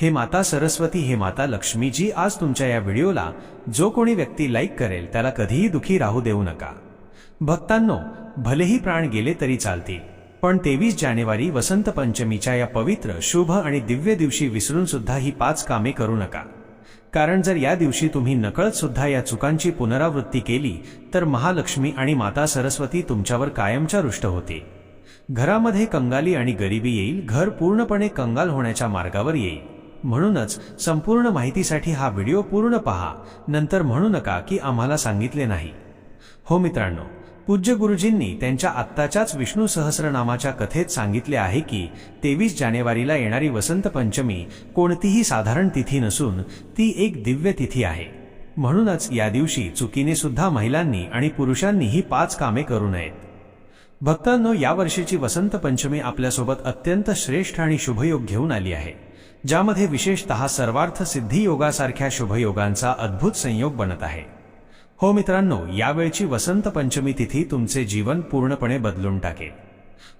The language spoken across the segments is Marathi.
हे माता सरस्वती हे माता लक्ष्मीजी आज तुमच्या या व्हिडिओला जो कोणी व्यक्ती लाईक करेल त्याला कधीही दुखी राहू देऊ नका. भक्तांनो भलेही प्राण गेले तरी चालतील पण तेवीस जानेवारी वसंत पंचमीच्या या पवित्र शुभ आणि दिव्य दिवशी विसरून सुद्धा ही पाच कामे करू नका. कारण जर या दिवशी तुम्ही नकळत सुद्धा या चुकांची पुनरावृत्ती केली तर महालक्ष्मी आणि माता सरस्वती तुमच्यावर कायमच्या रुष्ट होते. घरामध्ये कंगाली आणि गरिबी येईल घर पूर्णपणे कंगाल होण्याच्या मार्गावर येईल. म्हणूनच संपूर्ण माहितीसाठी हा व्हिडिओ पूर्ण पहा. नंतर म्हणू नका की आम्हाला सांगितले नाही. हो मित्रांनो पूज्य गुरुजींनी त्यांच्या आत्ताच्याच विष्णू सहस्रनामाच्या कथेत सांगितले आहे की तेवीस जानेवारीला येणारी वसंत पंचमी कोणतीही साधारण तिथी नसून ती एक दिव्य तिथी आहे. म्हणूनच या दिवशी चुकीने सुद्धा महिलांनी आणि पुरुषांनी ही पाच कामे करू नयेत. भक्तांनो या वर्षीची वसंत पंचमी आपल्यासोबत अत्यंत श्रेष्ठ आणि शुभयोग घेऊन आली आहे. ज्यामध्ये विशेषतः सर्वार्थ सिद्धी योगासारख्या शुभयोगांचा अद्भुत संयोग बनत आहे. हो मित्रांनो यावेळची वसंत पंचमी तिथी तुमचे जीवन पूर्णपणे बदलून टाकेल.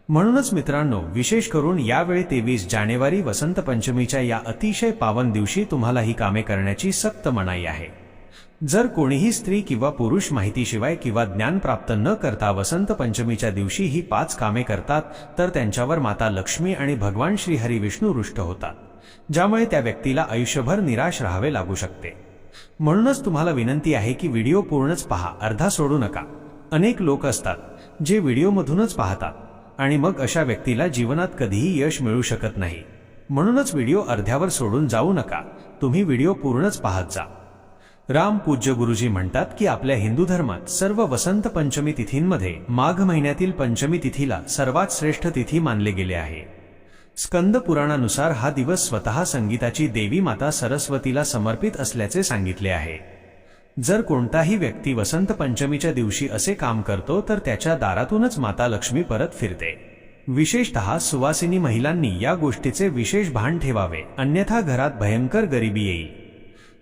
म्हणूनच मित्रांनो विशेष करून यावेळी तेवीस जानेवारी वसंत पंचमीच्या या अतिशय पावन दिवशी तुम्हाला ही कामे करण्याची सक्त मनाई आहे. जर कोणीही स्त्री किंवा पुरुष माहितीशिवाय किंवा ज्ञान प्राप्त न करता वसंत पंचमीच्या दिवशी ही पाच कामे करतात तर त्यांच्यावर माता लक्ष्मी आणि भगवान श्री विष्णू रुष्ट होतात. ज्यामुळे त्या व्यक्तीला आयुष्यभर निराश राहावे लागू शकते. म्हणूनच तुम्हाला विनंती आहे की व्हिडिओ पूर्णच पहा अर्धा सोडू नका. अनेक लोक असतात जे व्हिडिओमधूनच पाहतात आणि मग अशा व्यक्तीला जीवनात कधीही यश मिळू शकत नाही. म्हणूनच व्हिडिओ अर्ध्यावर सोडून जाऊ नका तुम्ही व्हिडिओ पूर्णच पाहत जा. राम पूज्य गुरुजी म्हणतात की आपल्या हिंदू धर्मात सर्व वसंत पंचमी तिथींमध्ये माघ महिन्यातील पंचमी तिथीला सर्वात श्रेष्ठ तिथी मानले गेले आहे. स्कंद पुराणानुसार हा दिवस स्वतः संगीताची देवी माता सरस्वतीला समर्पित असल्याचे सांगितले आहे. जर कोणताही व्यक्ती वसंत पंचमीच्या दिवशी असे काम करतो तर त्याच्या दारातूनच माता लक्ष्मी परत फिरते. विशेषतः सुवासिनी महिलांनी या गोष्टीचे विशेष भान ठेवावे. अन्यथा घरात भयंकर गरिबी येईल.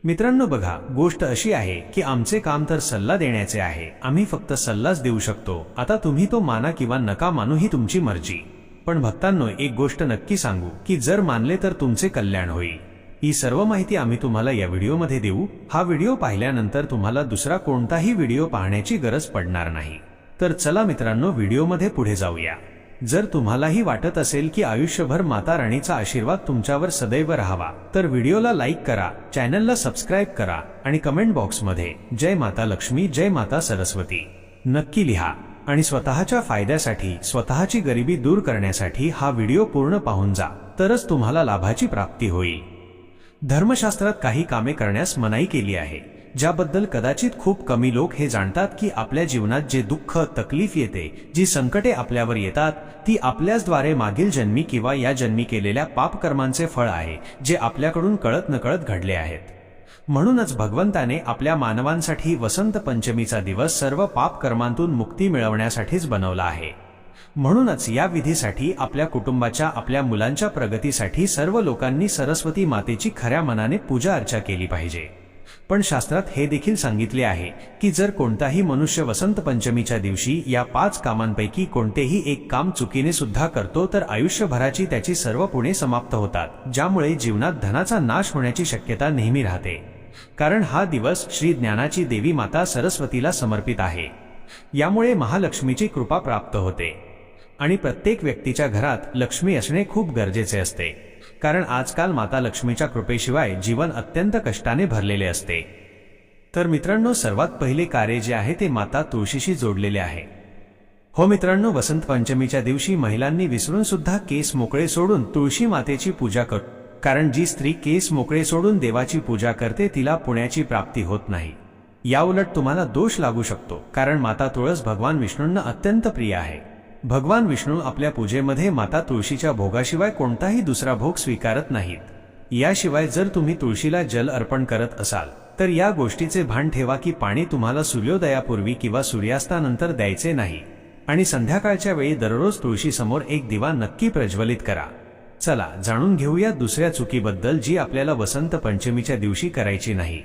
मित्रांनो बघा गोष्ट अशी आहे की आमचे काम तर सल्ला देण्याचे आहे. आम्ही फक्त सल्लाच देऊ शकतो. आता तुम्ही तो माना किंवा नका मानू ही तुमची मर्जी. पण भक्तांनो एक गोष्ट नक्की सांगू की जर मानले तर तुमचे कल्याण होईल. ही सर्व माहिती आम्ही तुम्हाला या व्हिडिओमध्ये देऊ हा व्हिडिओ पाहिल्यानंतर तुम्हाला दुसरा कोणताही व्हिडिओ पाहण्याची गरज पडणार नाही. तर चला मित्रांनो व्हिडिओमध्ये पुढे जाऊया. जर तुम्हालाही वाटत असेल की आयुष्यभर माता राणीचा आशीर्वाद तुमच्यावर सदैव राहावा तर व्हिडिओला लाईक करा चॅनलला सबस्क्राईब करा आणि कमेंट बॉक्समध्ये जय माता लक्ष्मी जय माता सरस्वती. नक्की लिहा. आणि स्वतःच्या फायद्यासाठी स्वतःची गरिबी दूर करण्यासाठी हा व्हिडिओ पूर्ण पाहून जा तरच तुम्हाला लाभाची प्राप्ती होईल. धर्मशास्त्रात काही कामे करण्यास मनाई केली आहे ज्याबद्दल कदाचित खूप कमी लोक हे जाणतात की आपल्या जीवनात जे दुःख तकलीफ येते जी संकटे आपल्यावर येतात ती आपल्याचद्वारे मागील जन्मी किंवा या जन्मी केलेल्या पापकर्मांचे फळ आहे जे आपल्याकडून कळत नकळत घडले आहेत. म्हणूनच भगवंताने आपल्या मानवांसाठी वसंत पंचमीचा दिवस सर्व पाप कर्मांतून मुक्ती मिळवण्यासाठीच बनवला आहे. म्हणूनच या विधीसाठी आपल्या कुटुंबाच्या आपल्या मुलांच्या प्रगतीसाठी सर्व लोकांनी सरस्वती मातेची खऱ्या मनाने पूजा अर्चा केली पाहिजे. पण शास्त्रात हे देखील सांगितले आहे की जर कोणताही मनुष्य वसंत पंचमीच्या दिवशी या पाच कामांपैकी कोणतेही एक काम चुकीने सुद्धा करतो तर आयुष्यभराची त्याची सर्व पुणे समाप्त होतात ज्यामुळे जीवनात धनाचा नाश होण्याची शक्यता नेहमी राहते. कारण हा दिवस श्री ज्ञानाची देवी माता सरस्वतीला समर्पित आहे. यामुळे महालक्ष्मीची कृपा प्राप्त होते. आणि प्रत्येक व्यक्तीच्या घरात लक्ष्मी असणे खूप गरजेचे असते. कारण आजकाल माता लक्ष्मीच्या कृपेशिवाय जीवन अत्यंत कष्टाने भरलेले असते. तर मित्रांनो सर्वात पहिले कार्य जे आहे ते माता तुळशीशी जोडलेले आहे. हो मित्रांनो वसंत पंचमीच्या दिवशी महिलांनी विसरून सुद्धा केस मोकळे सोडून तुळशी मातेची पूजा कर कारण जी स्त्री केस मोकळे सोडून देवाची पूजा करते तिला पुण्याची प्राप्ती होत नाही. याउलट तुम्हाला दोष लागू शकतो कारण माता तुळस भगवान विष्णूंना अत्यंत प्रिय आहे. भगवान विष्णू आपल्या पूजेमध्ये माता तुळशीच्या भोगाशिवाय कोणताही दुसरा भोग स्वीकारत नाहीत. याशिवाय जर तुम्ही तुळशीला जल अर्पण करत असाल तर या गोष्टीचे भान ठेवा की पाणी तुम्हाला सूर्योदयापूर्वी किंवा सूर्यास्तानंतर द्यायचे नाही. आणि संध्याकाळच्या वेळी दररोज तुळशीसमोर एक दिवा नक्की प्रज्वलित करा. चला जाणून घेऊया दुसऱ्या चुकीबद्दल जी आपल्याला वसंत पंचमीच्या दिवशी करायची नाही.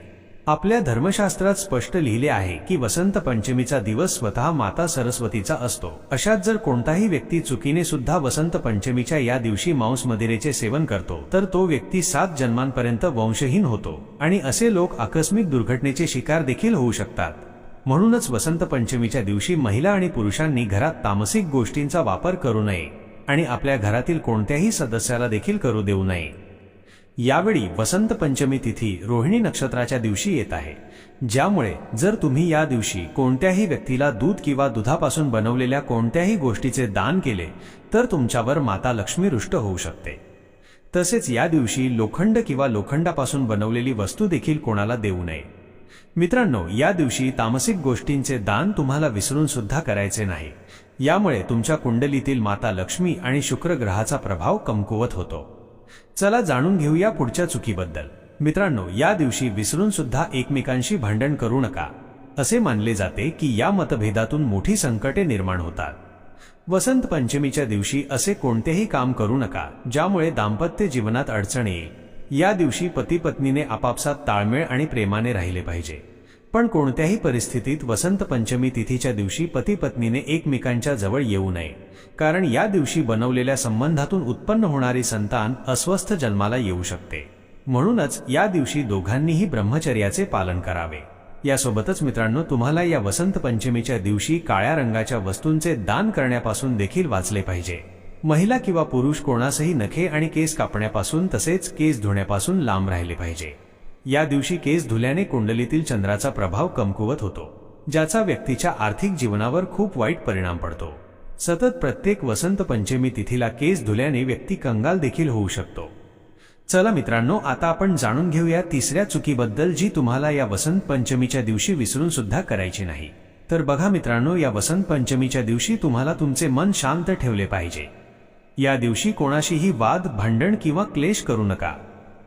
आपल्या धर्मशास्त्रात स्पष्ट लिहिले आहे की वसंत पंचमीचा दिवस स्वतः माता सरस्वतीचा असतो. अशात जर कोणताही व्यक्ती चुकीने सुद्धा वसंत पंचमीच्या या दिवशी मांस मदिरेचे सेवन करतो तर तो व्यक्ती सात जन्मांपर्यंत वंशहीन होतो. आणि असे लोक आकस्मिक दुर्घटनेचे शिकार देखील होऊ शकतात. म्हणूनच वसंत पंचमीच्या दिवशी महिला आणि पुरुषांनी घरात तामसिक गोष्टींचा वापर करू नये. आणि आपल्या घरातील कोणत्याही सदस्याला देखील करू देऊ नये. यावेळी वसंत पंचमी तिथी रोहिणी नक्षत्राच्या दिवशी येत आहे. ज्यामुळे जर तुम्ही या दिवशी कोणत्याही व्यक्तीला दूध किंवा दुधापासून बनवलेल्या कोणत्याही गोष्टीचे दान केले तर तुमच्यावर माता लक्ष्मी रुष्ट होऊ शकते. तसेच या दिवशी लोखंड किंवा लोखंडापासून बनवलेली वस्तू देखील कोणाला देऊ नये. मित्रांनो या दिवशी तामसिक गोष्टींचे दान तुम्हाला विसरून सुद्धा करायचे नाही. यामुळे तुमच्या कुंडलीतील माता लक्ष्मी आणि शुक्र ग्रहाचा प्रभाव कमकुवत होतो. चला जाणून घेऊया पुढच्या चुकीबद्दल. मित्रांनो या दिवशी विसरून सुद्धा एकमेकांशी भांडण करू नका. असे मानले जाते की या मतभेदातून मोठी संकटे निर्माण होतात. वसंत पंचमीच्या दिवशी असे कोणतेही काम करू नका ज्यामुळे दाम्पत्य जीवनात अडचण येईल. या दिवशी पती पत्नीने आपापसात ताळमेळ आणि प्रेमाने राहिले पाहिजे. पण कोणत्याही परिस्थितीत वसंत पंचमी तिथीच्या दिवशी पती पत्नीने एकमेकांच्या जवळ येऊ नये. कारण या दिवशी बनवलेल्या संबंधातून उत्पन्न होणारी संतान अस्वस्थ जन्माला येऊ शकते. म्हणूनच या दिवशी दोघांनीही ब्रह्मचर्याचे पालन करावे. यासोबतच मित्रांनो तुम्हाला या वसंत पंचमीच्या दिवशी काळ्या रंगाच्या वस्तूंचे दान करण्यापासून देखील वाचले पाहिजे. महिला किंवा पुरुष कोणासही नखे आणि केस कापण्यापासून तसेच केस धुण्यापासून लांब राहिले पाहिजे. या दिवशी केस धुल्याने कुंडलीतील चंद्राचा प्रभाव कमकुवत होतो ज्याचा व्यक्तीच्या आर्थिक जीवनावर खूप वाईट परिणाम पडतो. सतत प्रत्येक वसंत पंचमी तिथीला केस धुल्याने व्यक्ती कंगाल देखील होऊ शकतो. चला मित्रांनो आता आपण जाणून घेऊया तिसऱ्या चुकीबद्दल जी तुम्हाला या वसंत पंचमीच्या दिवशी विसरून सुद्धा करायची नाही. तर बघा मित्रांनो या वसंत पंचमीच्या दिवशी तुम्हाला तुमचे मन शांत ठेवले पाहिजे. या दिवशी कोणाशीही वाद भांडण किंवा क्लेश करू नका.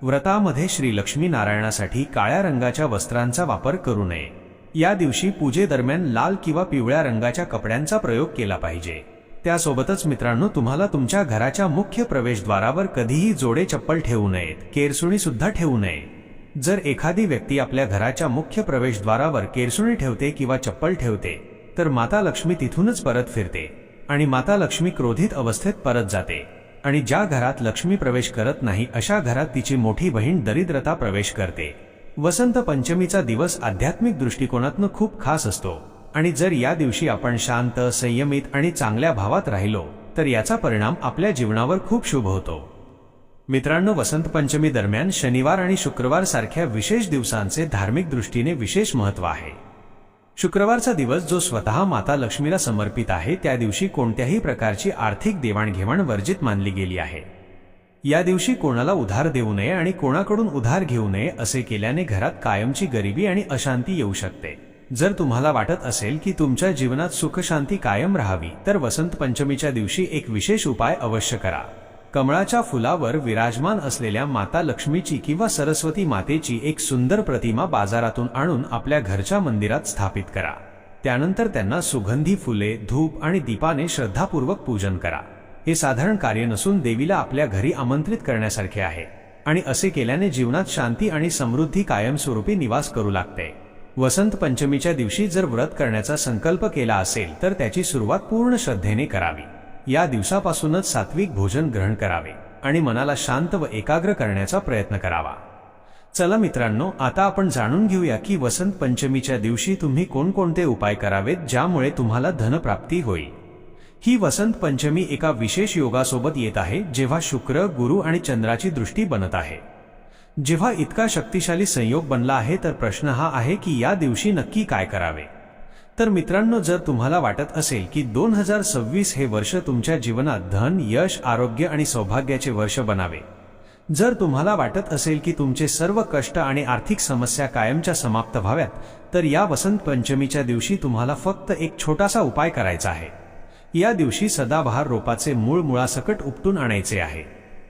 व्रतामध्ये श्री लक्ष्मी नारायणासाठी काळ्या रंगाच्या वस्त्रांचा वापर करू नये. या दिवशी पूजेदरम्यान लाल किंवा पिवळ्या रंगाच्या कपड्यांचा प्रयोग केला पाहिजे. त्यासोबतच मित्रांनो तुम्हाला तुमच्या घराच्या मुख्य प्रवेशद्वारावर कधीही जोडे चप्पल ठेवू नयेत केरसुणी सुद्धा ठेवू नये. जर एखादी व्यक्ती आपल्या घराच्या मुख्य प्रवेशद्वारावर केरसुणी ठेवते किंवा चप्पल ठेवते तर माता लक्ष्मी तिथूनच परत फिरते आणि माता लक्ष्मी क्रोधित अवस्थेत परत जाते. आणि ज्या घरात लक्ष्मी प्रवेश करत नाही अशा घरात तिची मोठी बहीण दरिद्रता प्रवेश करते. वसंत पंचमीचा दिवस आध्यात्मिक दृष्टिकोनातनं खूप खास असतो. आणि जर या दिवशी आपण शांत संयमित आणि चांगल्या भावात राहिलो तर याचा परिणाम आपल्या जीवनावर खूप शुभ होतो. मित्रांनो वसंत पंचमी दरम्यान शनिवार आणि शुक्रवार सारख्या विशेष दिवसांचे धार्मिक दृष्टीने विशेष महत्त्व आहे. शुक्रवारचा दिवस जो स्वतः माता लक्ष्मीला समर्पित आहे त्या दिवशी कोणत्याही प्रकारची आर्थिक देवाणघेवाण वर्जित मानली गेली आहे. या दिवशी कोणाला उधार देऊ नये आणि कोणाकडून उधार घेऊ नये असे केल्याने घरात कायमची गरिबी आणि अशांती येऊ शकते. जर तुम्हाला वाटत असेल की तुमच्या जीवनात सुखशांती कायम राहावी तर वसंत पंचमीच्या दिवशी एक विशेष उपाय अवश्य करा. कमळाच्या फुलावर विराजमान असलेल्या माता लक्ष्मीची किंवा सरस्वती मातेची एक सुंदर प्रतिमा बाजारातून आणून आपल्या घरच्या मंदिरात स्थापित करा. त्यानंतर त्यांना सुगंधी फुले धूप आणि दीपाने श्रद्धापूर्वक पूजन करा. हे साधारण कार्य नसून देवीला आपल्या घरी आमंत्रित करण्यासारखे आहे आणि असे केल्याने जीवनात शांती आणि समृद्धी कायमस्वरूपी निवास करू लागते. वसंत पंचमीच्या दिवशी जर व्रत करण्याचा संकल्प केला असेल तर त्याची सुरुवात पूर्ण श्रद्धेने करावी. या दिवसापासूनच सात्विक भोजन ग्रहण करावे आणि मनाला शांत व एकाग्र करण्याचा प्रयत्न करावा. चला मित्रांनो आता आपण जाणून घेऊया की वसंत पंचमीच्या दिवशी तुम्ही कोणकोणते उपाय करावेत ज्यामुळे तुम्हाला धनप्राप्ती होईल. ही वसंत पंचमी एका विशेष योगासोबत येत आहे जेव्हा शुक्र गुरु आणि चंद्राची दृष्टी बनत आहे. जेव्हा इतका शक्तिशाली संयोग बनला आहे तर प्रश्न हा आहे की या दिवशी नक्की काय करावे? तर मित्रांनो जर तुम्हाला वाटत असेल की दोन हजार सव्वीस हे वर्ष तुमच्या जीवनात धन यश आरोग्य आणि सौभाग्याचे वर्ष बनावे जर तुम्हाला वाटत असेल की तुमचे सर्व कष्ट आणि आर्थिक समस्या कायमच्या समाप्त व्हाव्यात तर या वसंत पंचमीच्या दिवशी तुम्हाला फक्त एक छोटासा उपाय करायचा आहे. या दिवशी सदाबहार रोपाचे मूळ मुळासकट उपटून आणायचे आहे.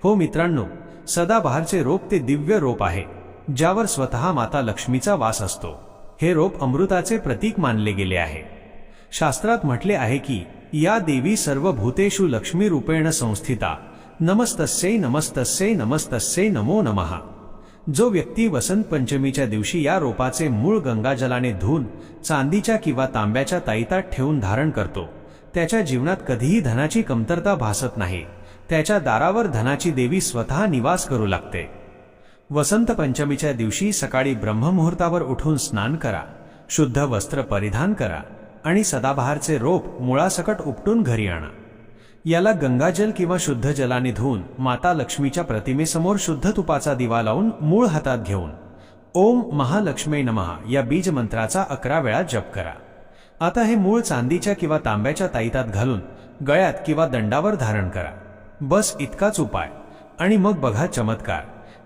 हो मित्रांनो सदाबहारचे रोप ते दिव्य रोप आहे ज्यावर स्वतः माता लक्ष्मीचा वास असतो. हे रोप अमृताचे प्रतीक मानले गेले आहे. शास्त्रात म्हटले आहे की या देवी सर्व भूतेषु लक्ष्मी रूपेण संस्थिता. नमस्तस्यै नमस्तस्यै नमस्तस्यै नमो नमहा जो व्यक्ती वसंत पंचमीच्या दिवशी या रोपाचे मूळ गंगाजलाने धुवून चांदीच्या किंवा तांब्याच्या ताईतात ठेवून धारण करतो त्याच्या जीवनात कधीही धनाची कमतरता भासत नाही. त्याच्या दारावर धनाची देवी स्वतः निवास करू लागते. वसंत पंचमीच्या दिवशी सकाळी ब्रह्ममुहूर्तावर उठून स्नान करा शुद्ध वस्त्र परिधान करा आणि सदाबहारचे रोप मुळासकट उपटून घरी आणा. याला गंगाजल किंवा शुद्ध जलाने धुवून माता लक्ष्मीच्या प्रतिमेसमोर शुद्ध तुपाचा दिवा लावून मूळ हातात घेऊन ओम महालक्ष्मी नमहा या बीज मंत्राचा अकरा वेळा जप करा. आता हे मूळ चांदीच्या किंवा तांब्याच्या ताईतात घालून गळ्यात किंवा दंडावर धारण करा. बस इतकाच उपाय आणि मग बघा चमत्कार.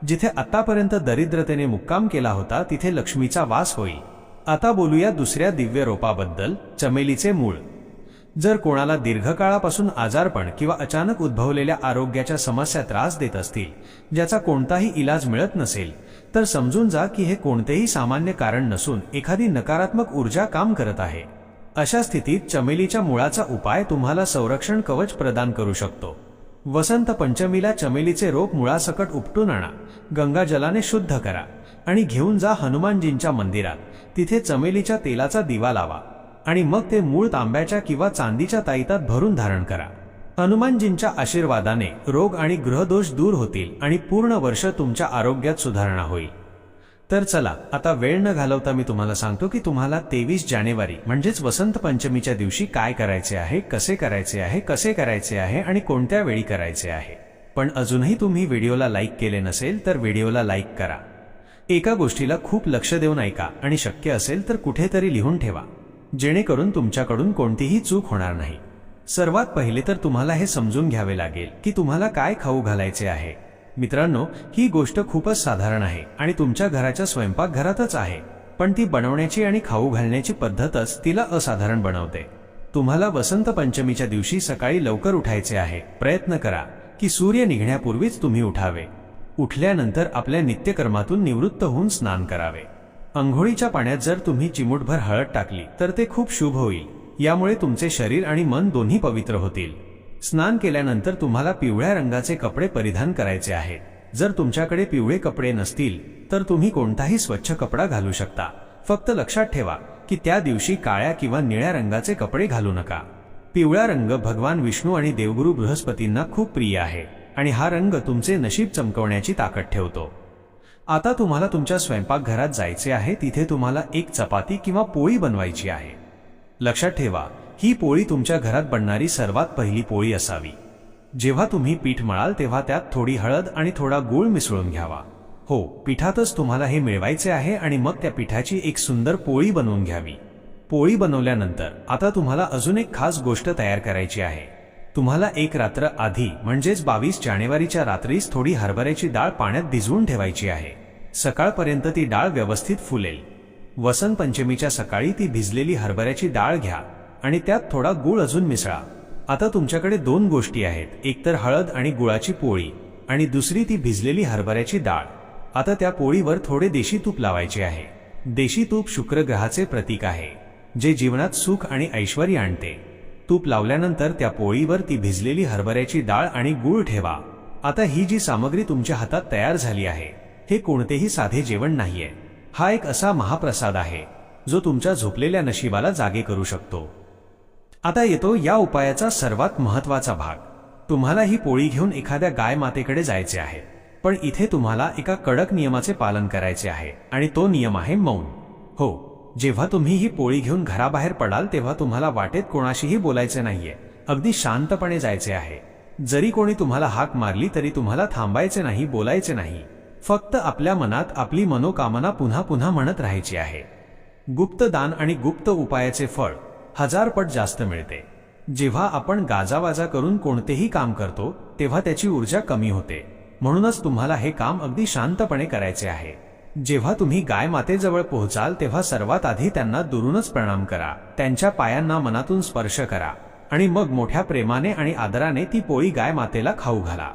जिथे आतापर्यंत दरिद्रतेने मुक्काम केला होता तिथे लक्ष्मीचा वास होईल आता बोलूया दुसऱ्या दिव्य रोपाबद्दल चमेलीचे मूळ. जर कोणाला दीर्घकाळापासून आजारपण किंवा अचानक उद्भवलेल्या आरोग्याच्या समस्या त्रास देत असतील ज्याचा कोणताही इलाज मिळत नसेल तर समजून जा की हे कोणतेही सामान्य कारण नसून एखादी नकारात्मक ऊर्जा काम करत आहे. अशा स्थितीत चमेलीच्या मुळाचा उपाय तुम्हाला संरक्षण कवच प्रदान करू शकतो. वसंत पंचमीला चमेलीचे रोप मुळासकट उपटून आणा. गंगाजलाने शुद्ध करा. आणि घेऊन जा हनुमानजींच्या मंदिरात. तिथे चमेलीच्या तेलाचा दिवा लावा. आणि मग ते मूळ तांब्याच्या किंवा चांदीच्या ताईतात भरून धारण करा. हनुमानजींच्या आशीर्वादाने रोग आणि ग्रहदोष दूर होतील आणि पूर्ण वर्ष तुमच्या आरोग्यात सुधारणा होईल. तर चला आता वेळ न घालवता मी तुम्हाला सांगतो की तुम्हाला तेवीस जानेवारी म्हणजेच वसंत पंचमीच्या दिवशी काय करायचे आहे कसे करायचे आहे कसे करायचे आहे आणि कोणत्या वेळी करायचे आहे. पण अजूनही तुम्ही व्हिडिओला लाईक केले नसेल तर व्हिडिओला लाईक करा. एका गोष्टीला खूप लक्ष देऊन ऐका आणि शक्य असेल तर कुठेतरी लिहून ठेवा. जेणेकरून तुमच्याकडून कोणतीही चूक होणार नाही. सर्वात पहिले तर तुम्हाला हे समजून घ्यावे लागेल की तुम्हाला काय खाऊ घालायचे आहे. मित्रांनो ही गोष्ट खूपच साधारण आहे आणि तुमच्या घराच्या स्वयंपाकघरातच आहे. पण ती बनवण्याची आणि खाऊ घालण्याची पद्धतच तिला असाधारण बनवते. तुम्हाला वसंत पंचमीच्या दिवशी सकाळी लवकर उठायचे आहे. प्रयत्न करा की सूर्य निघण्यापूर्वीच तुम्ही उठावे. उठल्यानंतर आपल्या नित्यकर्मातून निवृत्त होऊन स्नान करावे. अंघोळीच्या पाण्यात जर तुम्ही चिमूटभर हळद टाकली तर ते खूप शुभ होईल. यामुळे तुमचे शरीर आणि मन दोन्ही पवित्र होतील. स्नान केल्यानंतर तुम्हाला पिवळ्या रंगाचे कपडे परिधान करायचे आहेत जर तुमच्याकडे पिवळे कपडे नसतील तर तुम्ही कोणताही स्वच्छ कपडा घालू शकता. फक्त लक्षात ठेवा की त्या दिवशी काळ्या किंवा निळ्या रंगाचे कपडे घालू नका. पिवळा रंग भगवान विष्णू आणि देवगुरु बृहस्पतींना खूप प्रिय आहे आणि हा रंग तुमचे नशीब चमकवण्याची ताकद ठेवतो. आता तुम्हाला तुमच्या स्वयंपाकघरात जायचे आहे तिथे तुम्हाला एक चपाती किंवा पोळी बनवायची आहे. लक्षात ठेवा ही पोळी तुमच्या घरात बनणारी सर्वात पहिली पोळी असावी. जेव्हा तुम्ही पीठ मळाल तेव्हा त्यात थोडी हळद आणि थोडा गूळ मिसळून घ्यावा. हो पिठातच तुम्हाला हे मिळवायचे आहे आणि मग त्या पिठाची एक सुंदर पोळी बनवून घ्यावी. पोळी बनवल्यानंतर आता तुम्हाला अजून एक खास गोष्ट तयार करायची आहे. तुम्हाला एक रात्र आधी म्हणजेच बावीस जानेवारीच्या रात्रीच थोडी हरभऱ्याची डाळ पाण्यात भिजवून ठेवायची आहे. सकाळपर्यंत ती डाळ व्यवस्थित फुलेल. वसंत पंचमीच्या सकाळी ती भिजलेली हरभऱ्याची डाळ घ्या. आणि त्यात थोडा गुळ अजून मिसळा. आता तुमच्याकडे दोन गोष्टी आहेत. एकतर हळद आणि गुळाची पोळी आणि दुसरी ती भिजलेली हरभऱ्याची डाळ. आता त्या पोळीवर थोडे देशी तूप लावायचे आहे. देशी तूप शुक्रग्रहाचे प्रतीक आहे जे जीवनात सुख आणि ऐश्वर आणते. तूप लावल्यानंतर त्या पोळीवर ती भिजलेली हरभऱ्याची डाळ आणि गूळ ठेवा. आता ही जी सामग्री तुमच्या हातात तयार झाली आहे हे कोणतेही साधे जेवण नाहीये. हा एक असा महाप्रसाद आहे जो तुमच्या झोपलेल्या नशिबाला जागे करू शकतो. आता येतो या उपायाचा सर्वात महत्त्वाचा भाग. तुम्हाला ही पोळी घेऊन एखाद्या गाय मातेकडे जायचे आहे. पण इथे तुम्हाला एका कडक नियमाचे पालन करायचे आहे आणि तो नियम आहे मौन. हो जेव्हा तुम्ही ही पोळी घेऊन घराबाहेर पडाल तेव्हा तुम्हाला वाटेत कोणाशीही बोलायचे नाहीये. अगदी शांतपणे जायचे आहे. जरी कोणी तुम्हाला हाक मारली तरी तुम्हाला थांबायचे नाही बोलायचे नाही. फक्त आपल्या मनात आपली मनोकामना पुन्हा पुन्हा म्हणत राहायची आहे. गुप्त दान आणि गुप्त उपायाचे फळ हजार पट जास्त मिळते. जेव्हा आपण गाजावाजा करून कोणतेही काम करतो तेव्हा त्याची ऊर्जा कमी होते. म्हणूनच तुम्हाला हे काम अगदी शांतपणे करायचे आहे. जेव्हा तुम्ही गाय मातेजवळ पोहोचाल तेव्हा सर्वात आधी त्यांना दुरूनच प्रणाम करा. त्यांच्या पायांना मनातून स्पर्श करा. आणि मग मोठ्या प्रेमाने आणि आदराने ती पोळी गाय मातेला खाऊ घाला.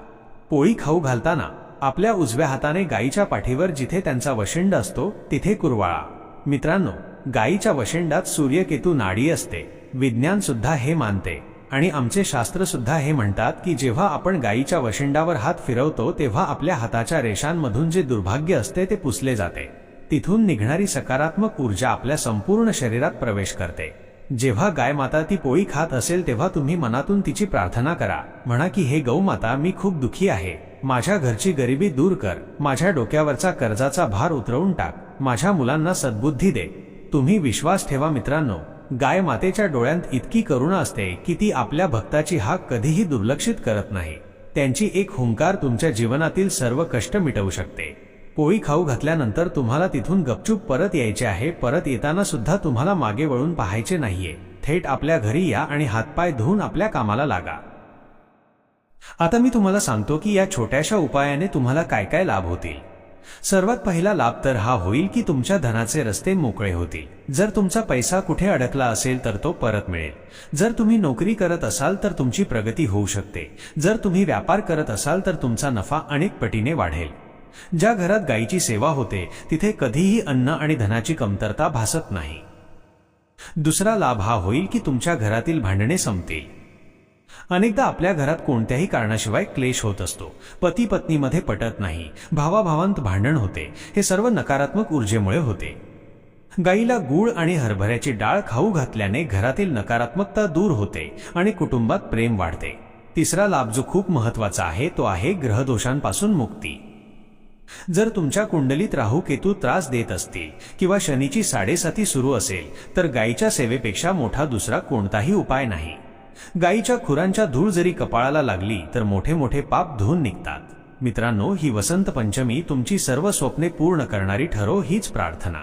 पोळी खाऊ घालताना आपल्या उजव्या हाताने गायीच्या पाठीवर जिथे त्यांचा वशिंड असतो तिथे कुरवाळा. मित्रांनो गायीच्या वशिंडात सूर्यकेतू नाडी असते. विज्ञान सुद्धा हे मानते. आणि आमचे शास्त्र सुद्धा हे म्हणतात की जेव्हा आपण गायीच्या वशिंडावर हात फिरवतो तेव्हा आपल्या हाताच्या रेषांमधून जे दुर्भाग्य असते ते पुसले जाते. तिथून निघणारी सकारात्मक ऊर्जा आपल्या संपूर्ण शरीरात प्रवेश करते. जेव्हा गाय माता ती पोळी खात असेल तेव्हा तुम्ही मनातून तिची प्रार्थना करा. म्हणा की हे गौ माता मी खूप दुखी आहे. माझ्या घरची गरिबी दूर कर. माझ्या डोक्यावरचा कर्जाचा भार उतरवून टाक. माझ्या मुलांना सद्बुद्धी दे. तुम्ही विश्वास ठेवा मित्रांनो. गाय मातेच्या डोळ्यांत इतकी करुणा असते की ती आपल्या भक्ताची हाक कधीही दुर्लक्षित करत नाही. त्यांची एक हुंकार तुमच्या जीवनातील सर्व कष्ट मिटवू शकते. पोळी खाऊ घातल्यानंतर तुम्हाला तिथून गपचूप परत यायचे आहे परत येताना सुद्धा तुम्हाला मागे वळून पाहायचे नाहीये. थेट आपल्या घरी या आणि हातपाय धुवून आपल्या कामाला लागा. आता मी तुम्हाला सांगतो की या छोट्याशा उपायाने तुम्हाला काय काय लाभ होतील. सर्वात पहिला लाभ तर हा होईल की तुमच्या धनाचे रस्ते मोकळे होतील. जर तुमचा पैसा कुठे अडकला असेल तर तो परत मिळेल. जर तुम्ही नोकरी करत असाल तर तुमची प्रगती होऊ शकते. जर तुम्ही व्यापार करत असाल तर तुमचा नफा अनेक पटीने वाढेल. ज्या घरात गायीची सेवा होते तिथे कधीही अन्न आणि धनाची कमतरता भासत नाही. दुसरा लाभ हा होईल की तुमच्या घरातील भांडणे संपतील. अनेकदा आपल्या घरात कोणत्याही कारणाशिवाय क्लेश होत असतो. पती पत्नीमध्ये पटत नाही. भावाभावांत भांडण होते. हे सर्व नकारात्मक ऊर्जेमुळे होते. गाईला गूळ आणि हरभऱ्याची डाळ खाऊ घातल्याने घरातील नकारात्मकता दूर होते आणि कुटुंबात प्रेम वाढते. तिसरा लाभ जो खूप महत्त्वाचा आहे तो आहे ग्रहदोषांपासून मुक्ती. जर तुमच्या कुंडलीत राहू केतू त्रास देत असतील किंवा शनीची साडेसाती सुरू असेल तर गायीच्या सेवेपेक्षा मोठा दुसरा कोणताही उपाय नाही. गायीच्या खुरांच्या धूळ जरी कपाळाला लागली तर मोठे मोठे पाप धुवून निघतात. मित्रांनो ही वसंत पंचमी तुमची सर्व स्वप्ने पूर्ण करणारी ठरो हीच प्रार्थना.